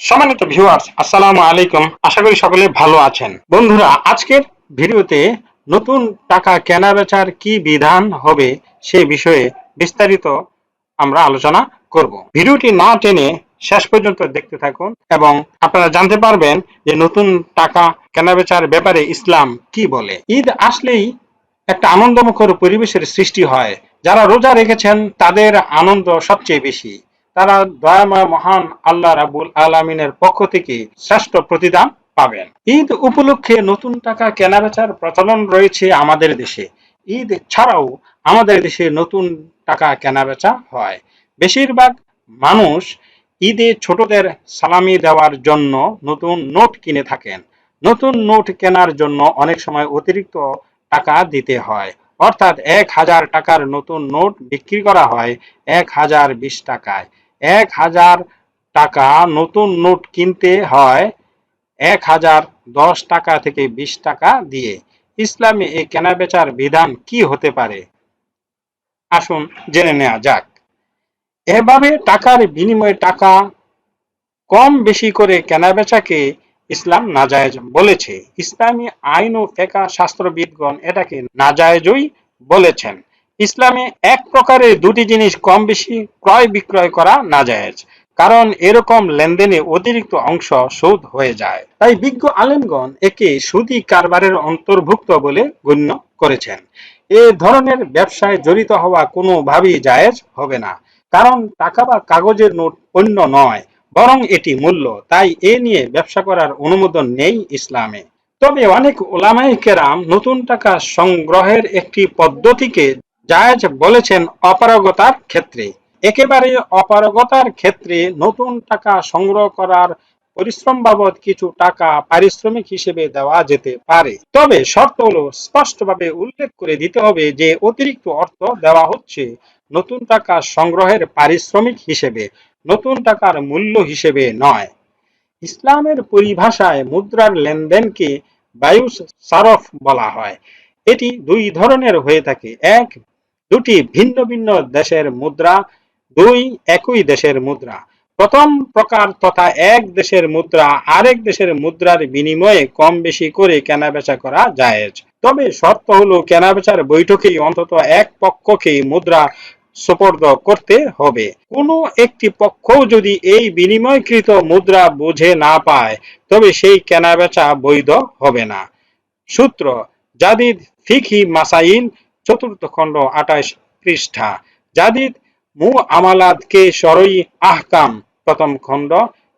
সম্মানিত ভিউয়ার্স আসসালামু আলাইকুম। আশা করি সকলে ভালো আছেন। বন্ধুরা, আজকের ভিডিওতে নতুন টাকা কেনা বেচার কি বিধান হবে সে বিষয়ে বিস্তারিত আমরা আলোচনা করব। ভিডিওটি না টেনে শেষ পর্যন্ত দেখতে থাকুন এবং আপনারা জানতে পারবেন যে নতুন টাকা কেনা বেচার ব্যাপারে ইসলাম কি বলে। ঈদ আসলেই একটা আনন্দমুখর পরিবেশের সৃষ্টি হয়। যারা রোজা রেখেছেন, তাদের আনন্দ সবচেয়ে বেশি। তারা দয়াময় মহান আল্লাহ রাবুল আলমিনের পক্ষ থেকে শ্রেষ্ঠ প্রতিদান পাবেন। ঈদ উপলক্ষে নতুন টাকা কেনাবেচার প্রচলন রয়েছে আমাদের দেশে। ঈদ ছাড়াও আমাদের দেশে নতুন টাকা কেনাবেচা হয়। বেশিরভাগ মানুষ ঈদে ছোটদের সালামি দেওয়ার জন্য নতুন নোট কিনে থাকেন। নতুন নোট কেনার জন্য অনেক সময় অতিরিক্ত টাকা দিতে হয়। অর্থাৎ এক হাজার টাকার নতুন নোট বিক্রি করা হয় এক হাজার বিশ টাকায়। এক হাজার টাকা নতুন নোট কিনতে হয় এক হাজার দশ টাকা থেকে বিশ টাকা দিয়ে। ইসলামে এই কেনাবেচার বিধান কি হতে পারে? আসুন জেনে নেওয়া যাক। এভাবে টাকার বিনিময়ে টাকা কম বেশি করে কেনাবেচাকে ইসলাম নাজায়েজ বলেছে। ইসলামী আইন ও ফেকা শাস্ত্রবিদগণ এটাকে নাজায়েজই বলেছেন। ইসলামে এক প্রকারের দুটি জিনিস কম বেশি ক্রয় বিক্রয় করা নাজায়েজ, কারণ এরকম লেনদেনে অতিরিক্ত অংশ সুদ হয়ে যায়। তাই বিজ্ঞ আলেমগণ একে সুদি কারবারের অন্তর্ভুক্ত বলে গণ্য করেছেন। এ ধরনের ব্যবসায় জড়িত হওয়া কোনোভাবেই জায়েজ হবে না, কারণ টাকা বা কাগজের নোট অন্য নয়, বরং এটি মূল্য। তাই এ নিয়ে ব্যবসা করার অনুমোদন নেই ইসলামে। তবে অনেক ওলামাই কেরাম নতুন টাকা সংগ্রহের একটি পদ্ধতিকে জায়েজ বলেছেন অপারগতার ক্ষেত্রে। একেবারে অপারগতার ক্ষেত্রে নতুন টাকা সংগ্রহ করার পরিশ্রম বাবদ কিছু টাকা পারিশ্রমিক হিসেবে দেওয়া যেতে পারে। তবে শর্ত হলো, স্পষ্টভাবে উল্লেখ করে দিতে হবে যে, অতিরিক্ত অর্থ দেওয়া হচ্ছে নতুন টাকা সংগ্রহের পারিশ্রমিক হিসেবে, নতুন টাকার মূল্য হিসেবে নয়। ইসলামের পরিভাষায় মুদ্রার লেনদেনকে বায়ু সারফ বলা হয়। এটি দুই ধরনের হয়ে থাকে। এক দুটি ভিন্ন ভিন্ন দেশের মুদ্রা, দুই একই দেশের মুদ্রা। প্রথম প্রকার তথা এক দেশের মুদ্রা আরেক দেশের মুদ্রার বিনিময়ে কম বেশি করে কেনাবেচা করা জায়েজ। তবে শর্ত হলো কেনাবেচার বৈঠকেই অন্তত এক পক্ষকে মুদ্রা সোপর্দ করতে হবে। কোনো একটি পক্ষ যদি এই বিনিময়কৃত মুদ্রা বুঝে না পায়, তবে সেই কেনাবেচা বৈধ হবে না। সূত্র, জাদিদ ফিকহি মাসাইল চতুর্থ খণ্ড আঠাশ পৃষ্ঠা। জাদিদ মু আমালাদ কে সরই আহকাম, প্রথম খণ্ড,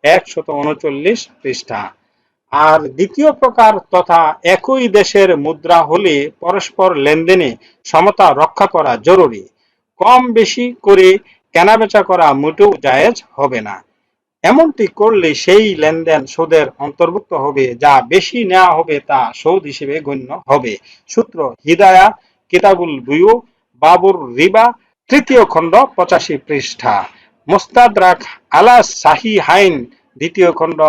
একশত উনচল্লিশ পৃষ্ঠা। আর দ্বিতীয় প্রকার তথা একই দেশের মুদ্রা হলে পরস্পর লেনদেনে সমতা রক্ষা করা জরুরি। কম বেশি করে কেনাবেচা করা মোটেও জায়েজ হবে না। এমনটি করলে সেই লেনদেন সুদের অন্তর্ভুক্ত হবে, যা বেশি নেওয়া হবে তা সৌদ হিসেবে গণ্য হবে। সূত্র হিদায়া কিতাবুল বুয়ু বাবুর রিবা, তৃতীয় খণ্ড, পঁচাশি পৃষ্ঠা। মোস্তাদরাক আলা শাহি হাইন, দ্বিতীয় খণ্ড,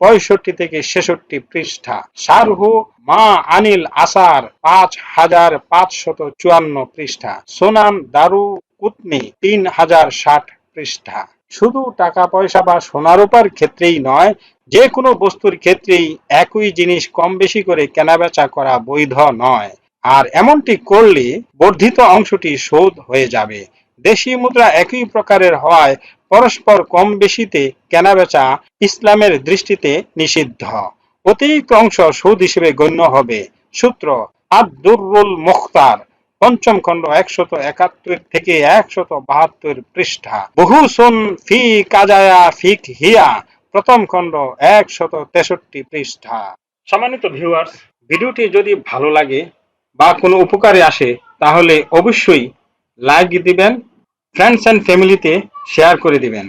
পঁয়ষট্টি থেকে ছেষট্টি পৃষ্ঠা। শারহু মা আনিল আসার, পাঁচ হাজার পাঁচশত চুয়ান্ন পৃষ্ঠা। সোনান দারু কুতনি, তিন হাজার ষাট পৃষ্ঠা। শুধু টাকা পয়সা বা সোনার সোনারূপার ক্ষেত্রেই নয়, যে কোনো বস্তুর ক্ষেত্রেই একই জিনিস কম বেশি করে কেনাবেচা করা বৈধ নয়। আর এমনটি করলে বর্ধিত অংশটি শোধ হয়ে যাবে। দেশি মুদ্রা একই প্রকারের হওয়ায় পরস্পর কম বেশিতে কেনাবেচা ইসলামের দৃষ্টিতে নিষিদ্ধ। অতিরিক্ত অংশ সুদ হিসেবে গণ্য হবে। সূত্র আব্দুরুল মুখতার, পঞ্চম খণ্ড একশত একাত্তর থেকে একশত বাহাত্তর পৃষ্ঠা। বহু সুন ফি কাজায়া ফিক হিয়া, প্রথম খণ্ড একশত তেষট্টি পৃষ্ঠা। সম্মানিত ভিউয়ার্স ভিডিওটি যদি ভালো লাগে বা কোনো উপকারে আসে, তাহলে অবশ্যই লাইক দিবেন ফ্রেন্ডস অ্যান্ড ফ্যামিলিতে শেয়ার করে দিবেন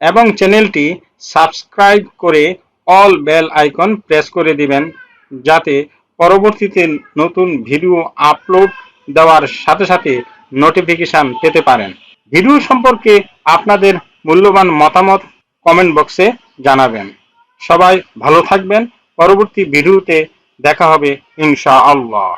এবং চ্যানেলটি সাবস্ক্রাইব করে অল বেল আইকন প্রেস করে দিবেন যাতে পরবর্তীতে নতুন ভিডিও আপলোড দেওয়ার সাথে সাথে নোটিফিকেশন পেতে পারেন। ভিডিও সম্পর্কে আপনাদের মূল্যবান মতামত কমেন্ট বক্সে জানাবেন। সবাই ভালো থাকবেন, পরবর্তী ভিডিওতে দেখা হবে ইনশাআল্লাহ।